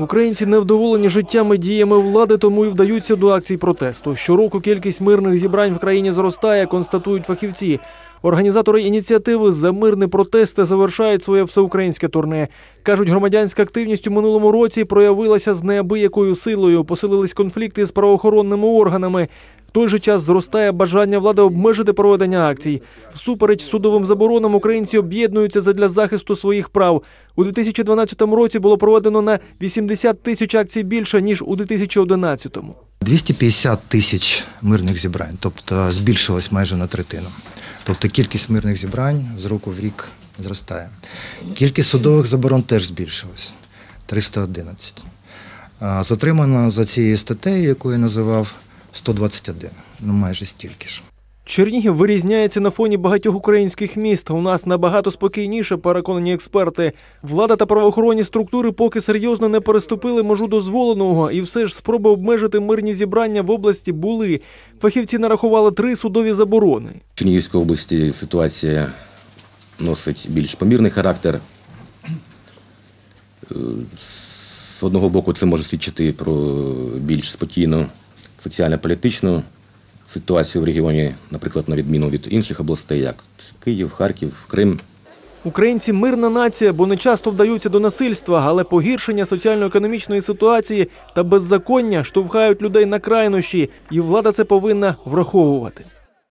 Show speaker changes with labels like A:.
A: Українці невдоволені життям і діями влади, тому і вдаються до акцій протесту. Щороку кількість мирних зібрань в країні зростає, констатують фахівці. Організатори ініціативи за мирні протести завершають своє всеукраїнське турне. Кажуть, громадянська активність у минулому році проявилася з неабиякою силою. Посилились конфлікти з правоохоронними органами. В той же час зростає бажання влади обмежити проведення акцій. Всупереч судовим заборонам українці об'єднуються задля захисту своїх прав. У 2012 році було проведено на 80 тисяч акцій більше ніж у 2011-му.
B: 250 тисяч мирних зібрань, тобто збільшилось майже на третину. Тобто кількість мирних зібрань з року в рік зростає. Кількість судових заборон теж збільшилась 311. А Затримано за цією статтею, яку я називав, 121, ну майже стільки ж.
A: Чернігів вирізняється на фоні багатьох українських міст. У нас набагато спокійніше, переконані експерти. Влада та правоохоронні структури поки серйозно не переступили межу дозволеного, і все ж спроби обмежити мирні зібрання в області були. Фахівці нарахували три судові заборони.
C: В Чернігівській області ситуація носить більш помірний характер. Е, З одного боку, це може свідчити про більш спокійну соціально-політичну ситуацію в регіоні, наприклад, на відміну від інших областей, як Київ, Харків, Крим.
A: Українці мирна нація, бо не часто вдаються до насильства, але погіршення соціально-економічної ситуації та беззаконня штовхають людей на крайнощі, і влада це повинна враховувати.